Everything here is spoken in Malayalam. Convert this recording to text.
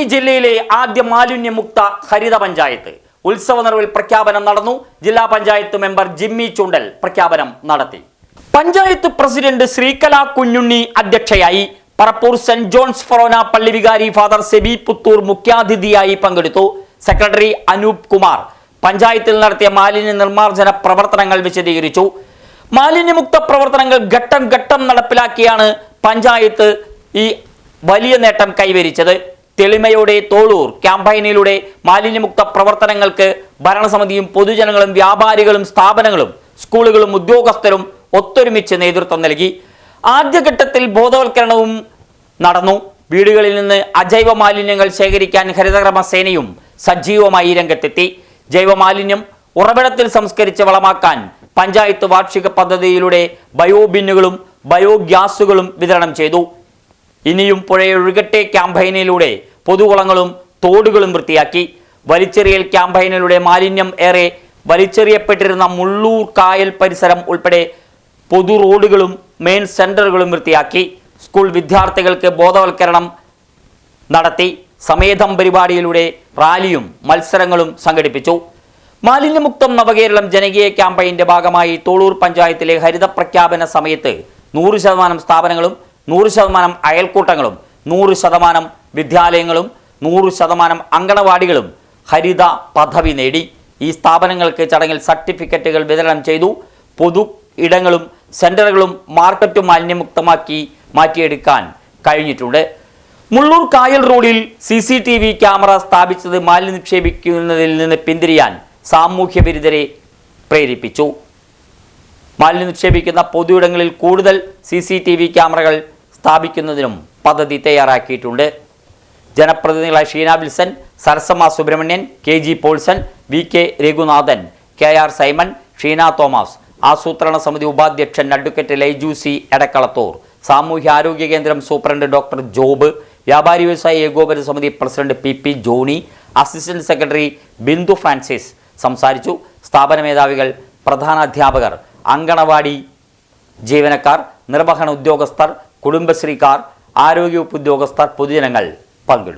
മാലിന്യ ജില്ലയിലെ ആദ്യ മാലിന്യമുക്ത ഹരിത പഞ്ചായത്ത്. ഉത്സവ നിറവിൽ പ്രഖ്യാപനം നടന്നു. ജില്ലാ പഞ്ചായത്ത് മെമ്പർ ജിമ്മി ചുണ്ടൽ പ്രഖ്യാപനം നടത്തി. പഞ്ചായത്ത് പ്രസിഡന്റ് ശ്രീകല കുഞ്ഞുണ്ണി അധ്യക്ഷയായി പറപ്പൂർ സെന്റ് ജോൺസ് ഫറോന പള്ളി വികാരി ഫാദർ സെബി പുത്തൂർ മുഖ്യാതിഥിയായി പങ്കെടുത്തു സെക്രട്ടറി അനൂപ് കുമാർ. പഞ്ചായത്തിൽ നടത്തിയ മാലിന്യ നിർമ്മാർജന പ്രവർത്തനങ്ങൾ വിശദീകരിച്ചു. മാലിന്യമുക്ത പ്രവർത്തനങ്ങൾ ഘട്ടം ഘട്ടം നടപ്പിലാക്കിയാണ് പഞ്ചായത്ത് ഈ വലിയ നേട്ടം കൈവരിച്ചത്. തെളിമയോടെ തോളൂർ ക്യാമ്പയിനിലൂടെ മാലിന്യമുക്ത പ്രവർത്തനങ്ങൾക്ക് ഭരണസമിതിയും പൊതുജനങ്ങളും വ്യാപാരികളും സ്ഥാപനങ്ങളും സ്കൂളുകളും ഉദ്യോഗസ്ഥരും ഒത്തൊരുമിച്ച് നേതൃത്വം നൽകി. ആദ്യഘട്ടത്തിൽ ബോധവൽക്കരണവും നടന്നു. വീടുകളിൽ നിന്ന് അജൈവ മാലിന്യങ്ങൾ ശേഖരിക്കാൻ ഹരിതകർമ്മ സേനയും സജീവമായി രംഗത്തെത്തി. ജൈവമാലിന്യം ഉറവിടത്തിൽ സംസ്കരിച്ച് വളമാക്കാൻ പഞ്ചായത്ത് വാർഷിക പദ്ധതിയിലൂടെ ബയോബിന്നുകളും ബയോഗ്യാസുകളും വിതരണം ചെയ്തു. ഇനിയും പുഴയൊഴുകട്ടെ ക്യാമ്പയിനിലൂടെ പൊതുകുളങ്ങളും തോടുകളും വൃത്തിയാക്കി. വലിച്ചെറിയൽ ക്യാമ്പയിനിലൂടെ മാലിന്യം ഏറെ വലിച്ചെറിയപ്പെട്ടിരുന്ന മുള്ളൂർ കായൽ പരിസരം ഉൾപ്പെടെ പൊതു റോഡുകളും മെയിൻ സെന്ററുകളും വൃത്തിയാക്കി. സ്കൂൾ വിദ്യാർത്ഥികൾക്ക് ബോധവൽക്കരണം നടത്തി. സമേതം പരിപാടിയിലൂടെ റാലിയും മത്സരങ്ങളും സംഘടിപ്പിച്ചു. മാലിന്യമുക്തം നവകേരളം ജനകീയ ക്യാമ്പയിന്റെ ഭാഗമായി തോളൂർ പഞ്ചായത്തിലെ ഹരിത പ്രഖ്യാപന സമയത്ത് നൂറ് ശതമാനം സ്ഥാപനങ്ങളും നൂറ് ശതമാനം അയൽക്കൂട്ടങ്ങളും നൂറ് ശതമാനം വിദ്യാലയങ്ങളും നൂറ് ശതമാനം അങ്കണവാടികളും ഹരിത പദവി നേടി. ഈ സ്ഥാപനങ്ങൾക്ക് ചടങ്ങിൽ സർട്ടിഫിക്കറ്റുകൾ വിതരണം ചെയ്തു. പൊതു ഇടങ്ങളും സെന്ററുകളും മാർക്കറ്റും മാലിന്യമുക്തമാക്കി മാറ്റിയെടുക്കാൻ കഴിഞ്ഞിട്ടുണ്ട്. മുള്ളൂർ കായൽ റോഡിൽ C C T V camera സ്ഥാപിച്ചത് മാലിന്യം നിക്ഷേപിക്കുന്നതിൽ നിന്ന് പിന്തിരിയാൻ സാമൂഹ്യ വിരുദ്ധരെ പ്രേരിപ്പിച്ചു. മാലിന്യം നിക്ഷേപിക്കുന്ന പൊതുയിടങ്ങളിൽ കൂടുതൽ സി സി ടി വി ക്യാമറകൾ സ്ഥാപിക്കുന്നതിനും പദ്ധതി തയ്യാറാക്കിയിട്ടുണ്ട്. ജനപ്രതിനിധികളായ Sheena Wilson Sarasamma Subramanian K G Paulson V K Raghunathan K R Simon Sheena Thomas. ആസൂത്രണ സമിതി ഉപാധ്യക്ഷൻ അഡ്വക്കേറ്റ് ലൈജു സി എടക്കളത്തൂർ. സാമൂഹ്യ ആരോഗ്യ കേന്ദ്രം സൂപ്രണ്ട് ഡോക്ടർ ജോബ്. വ്യാപാരി വ്യവസായ ഏകോപന സമിതി president P P Johnny. Assistant secretary Bindu Francis സംസാരിച്ചു. സ്ഥാപന മേധാവികൾ പ്രധാന അധ്യാപകർ അങ്കണവാടി ജീവനക്കാർ നിർവഹണ ഉദ്യോഗസ്ഥർ കുടുംബശ്രീക്കാർ ആരോഗ്യവകുപ്പ് ഉദ്യോഗസ്ഥർ പൊതുജനങ്ങൾ. パンデ